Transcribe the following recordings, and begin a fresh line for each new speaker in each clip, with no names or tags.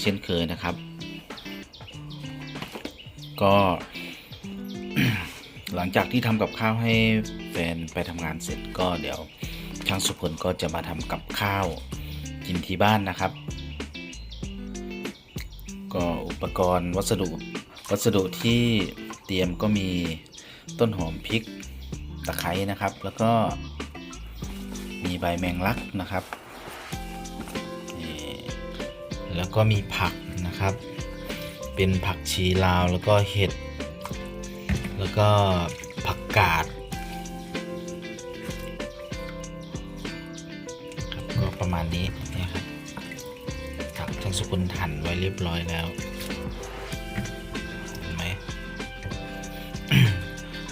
เช่นเคยนะครับ ก็ หลังจากที่ทำกับข้าวให้แฟนไปทำงานเสร็จก็เดี๋ยวช่างสุพลก็จะมาทำกับข้าวกินที่บ้านนะครับ ก็อุปกรณ์วัสดุวัสดุที่เตรียมก็มีต้นหอมพริกตะไคร้นะครับ แล้วก็มีใบแมงลักนะครับ แล้วก็มีผักนะครับ เป็นผักชีลาวแล้วก็เห็ด แล้วก็ผักกาดครับก็ประมาณนี้นะครับผักทั้งสุกุลหั่นไว้เรียบร้อยแล้วเห็นไหม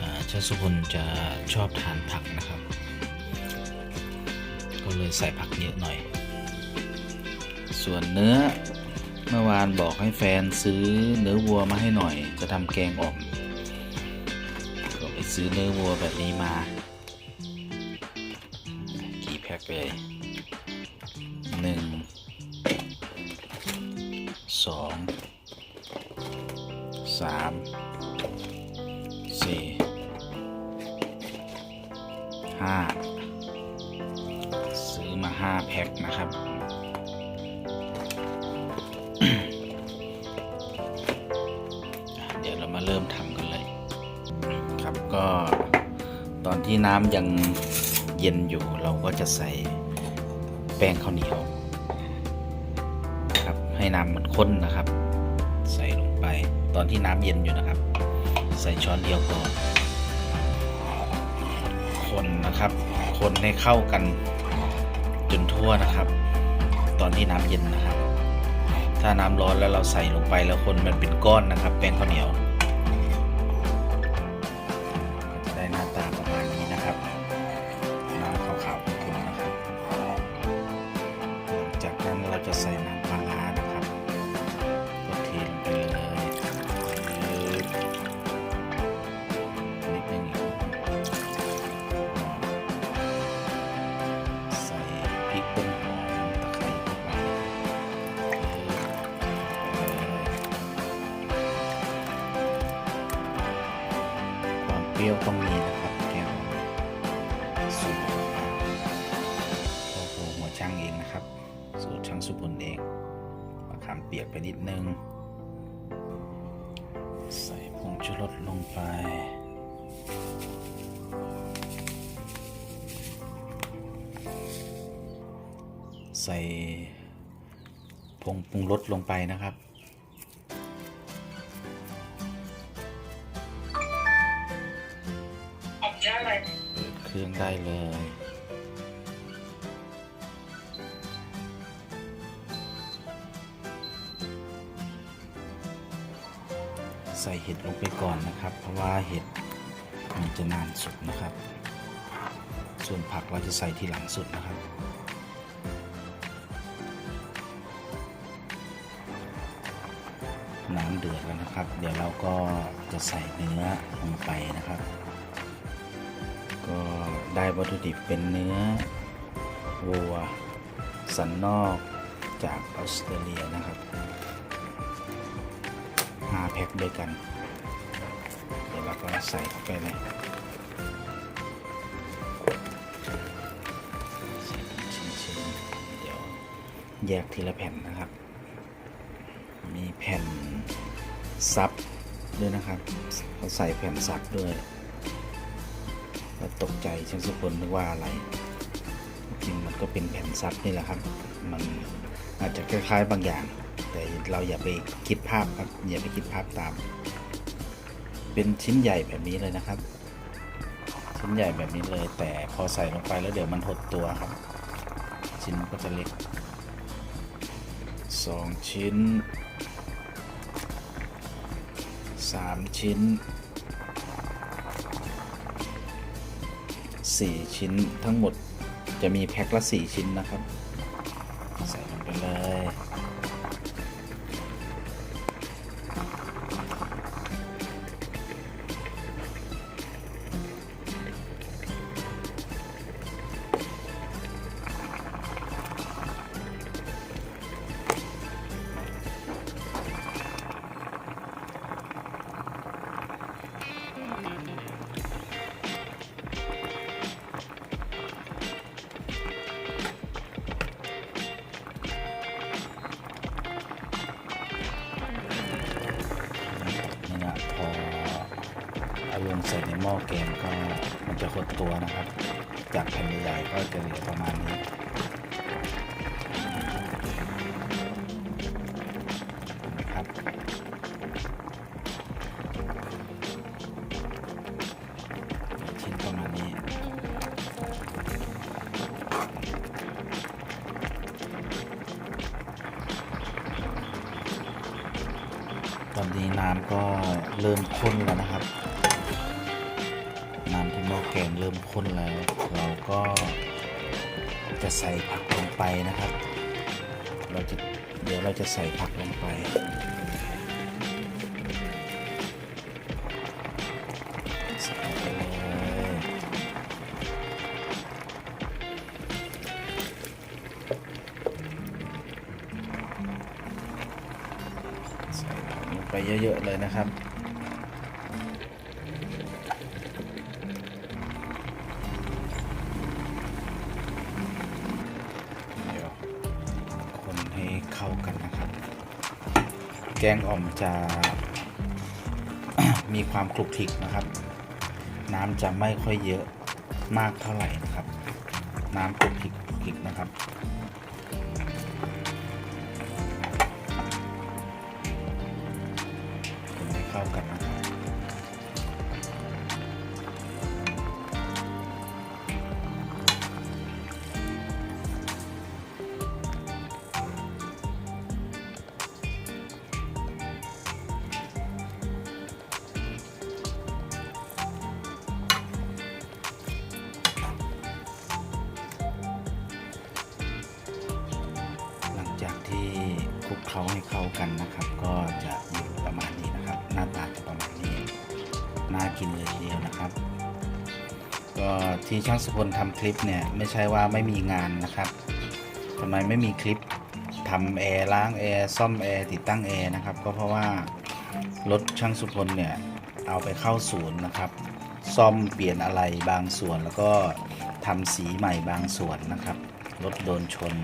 อ่าเจ้าสุกุลจะชอบทานผักนะครับ ก็เลยใส่ผักเยอะหน่อย ส่วนเนื้อเมื่อวานบอกให้แฟนซื้อเนื้อวัวมาให้หน่อย จะทำแกงอ่อมก็ไปซื้อเนื้อวัวแบบนี้มา กี่แพ็คเลยหนึ่งสองสามสี่ห้าซื้อมาห้าแพ็คนะครับ เดี๋ยวเรามาเริ่มทำกันเลย ครับก็ตอนที่น้ำยังเย็นอยู่เราก็จะใส่แป้งข้าวเหนียวครับให้น้ำมันข้นนะครับ ใส่ลงไปตอนที่น้ำเย็นอยู่นะครับ ใส่ช้อนเดียวก่อนคนนะครับ คนให้เข้ากันจนทั่วนะครับ ตอนที่น้ำเย็นนะครับ ถ้าน้ำร้อนแล้วเราใส่ลงไปแล้วคนมันเป็นก้อนนะครับ แป้งข้าวเหนียว ความเปรี้ยวต้องมีนะครับแกงสูตรของพ่อรัวหัวช่างเองนะครับ สูตรช่างสุพลเองมะขามเปียกไปนิดนึง ใส่ผงชูรสลงไปใส่ผงปรุงรสลงไปนะครับ ครื่องได้เลยใส่เห็ดลงไปก่อนนะครับ เพราะว่าเห็ดมันจะนานสุดนะครับ ส่วนผักเราจะใส่ทีหลังสุดนะครับ น้ำเดือดแล้วนะครับ เดี๋ยวเราก็จะใส่เนื้อลงไปนะครับ ก็ ได้วัตถุดิบเป็นเนื้อวัว สันนอกจากออสเตรเลียนะครับห้าแพ็คด้วยกัน เดี๋ยวเราก็ใส่เข้าไปเลยใส่เป็นชิ้นๆเดี๋ยวแยกทีละแผ่นนะครับ มีแผ่นซับด้วยนะครับเขาใส่แผ่นซับด้วย ก็ตกใจช่างสุพลนึกว่าอะไร จริงมันก็เป็นแผ่นซับนี่แหละครับ มันอาจจะคล้ายๆบางอย่าง แต่เราอย่าไปคิดภาพครับอย่าไปคิดภาพตาม เป็นชิ้นใหญ่แบบนี้เลยนะครับ ชิ้นใหญ่แบบนี้เลย แต่พอใส่ลงไปแล้วเดี๋ยวมันหดตัวครับ ชิ้นมันก็จะเล็กสองชิ้นสามชิ้น 4 ชิ้นทั้งหมดจะมีแพ็คละ 4 ชิ้นนะครับ หม้อแกงก็มันจะหดตัวนะครับ จากแผ่นใหญ่ก็จะเหลือประมาณนี้นะครับชิ้นประมาณนี้ตอนนี้น้ำก็เริ่มข้นแล้วนะครับ หม้อแกงเริ่มข้นแล้วเราก็จะใส่ผักลงไปนะครับ เราจะเดี๋ยวเราจะใส่ผักลงไป ใส่ไปเลยใส่ผักลงไปเยอะๆเลยนะครับ แกงอ่อมจะมีความคลุกคลิกนะครับ น้ำจะไม่ค่อยเยอะมากเท่าไหร่นะครับ น้ำคลุกคลิกคลิกนะครับคนให้เข้ากันนะครับ เคล้าให้เข้ากันนะครับ ก็จะอยู่ประมาณนี้นะครับ หน้าตาจะประมาณนี้น่ากินเลยทีเดียวนะครับ ก็ที่ช่างสุพลทำคลิปเนี่ยไม่ใช่ว่าไม่มีงานนะครับทำไมไม่มีคลิปทำแอร์ล้างแอร์ซ่อมแอร์ติดตั้งแอร์นะครับก็เพราะว่ารถช่างสุพลเนี่ยเอาไปเข้าศูนย์นะครับ ซ่อมเปลี่ยนอะไรบางส่วนแล้วก็ทำสีใหม่บางส่วนนะครับรถโดนชน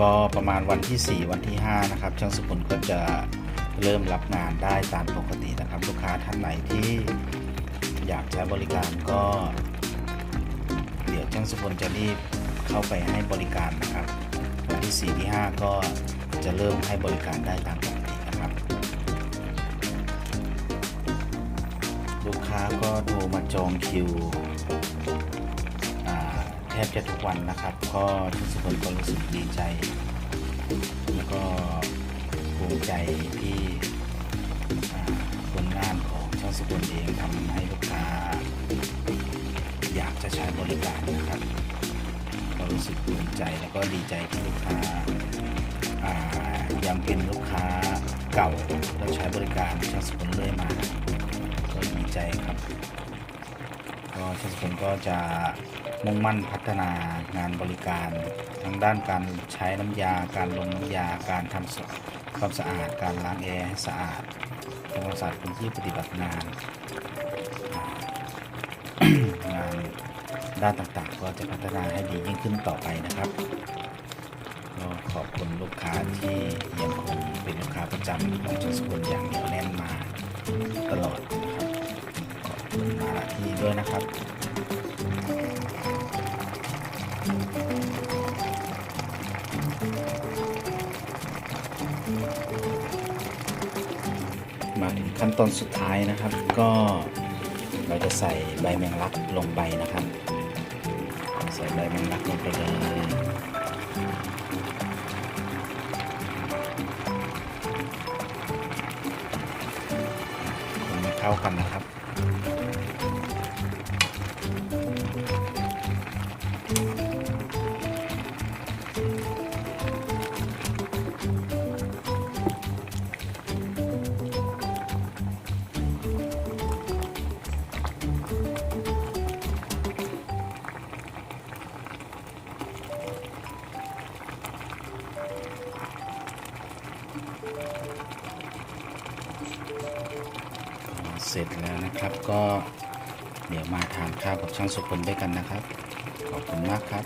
ก็ประมาณวันที่ 4 วันที่ 5 นะครับ ช่างสุพลก็จะเริ่มรับงานได้ตามปกตินะครับ ลูกค้าท่านไหนที่อยากใช้บริการก็ เดี๋ยวช่างสุพลจะรีบเข้าไปให้บริการนะครับ วันที่ 4 ที่ 5 ก็จะเริ่มให้บริการได้ตามปกตินะครับ ลูกค้าก็โทรมาจองคิว บจะทุกวันนะครับ ก็ทุกคนก็รู้สึกดีใจ แล้วก็ภูมิใจที่ผลงานของช่างสกุลเองทำให้ลูกค้าอยากจะใช้บริการนะครับก็รู้สึกภูมิใจแล้วก็ดีใจที่ลูกค้าายังเป็นลูกค้าเก่าแล้วใช้บริการช่างสกุลเรื่อยมา ก็ดีใจครับ ก็ช่างสกุลก็จะ มุ่งมั่นพัฒนางานบริการ ทั้งด้านการใช้น้ำยา การลงน้ำยา การทำความสะอาด การล้างแอร์ให้สะอาดทำความสะอาดพื้นที่ปฏิบัติงาน งานด้านต่างๆ ก็จะพัฒนาให้ดียิ่งขึ้นต่อไปนะครับก็ขอบคุณลูกค้าที่ยังคงเป็นลูกค้าประจำของช่างสกุลอย่างเหนียวแน่นมาตลอดนะครับขอบคุณมาที่ด้วยนะครับ ขั้นตอนสุดท้ายนะครับก็เราจะใส่ใบแมงลักลงไปนะครับ ใส่ใบแมงลักลงไปเลยคนให้เข้ากันนะครับ เสร็จแล้วนะครับก็เดี๋ยวมาทานข้าวกับช่างสุพลด้วยกันนะครับ ขอบคุณมากครับ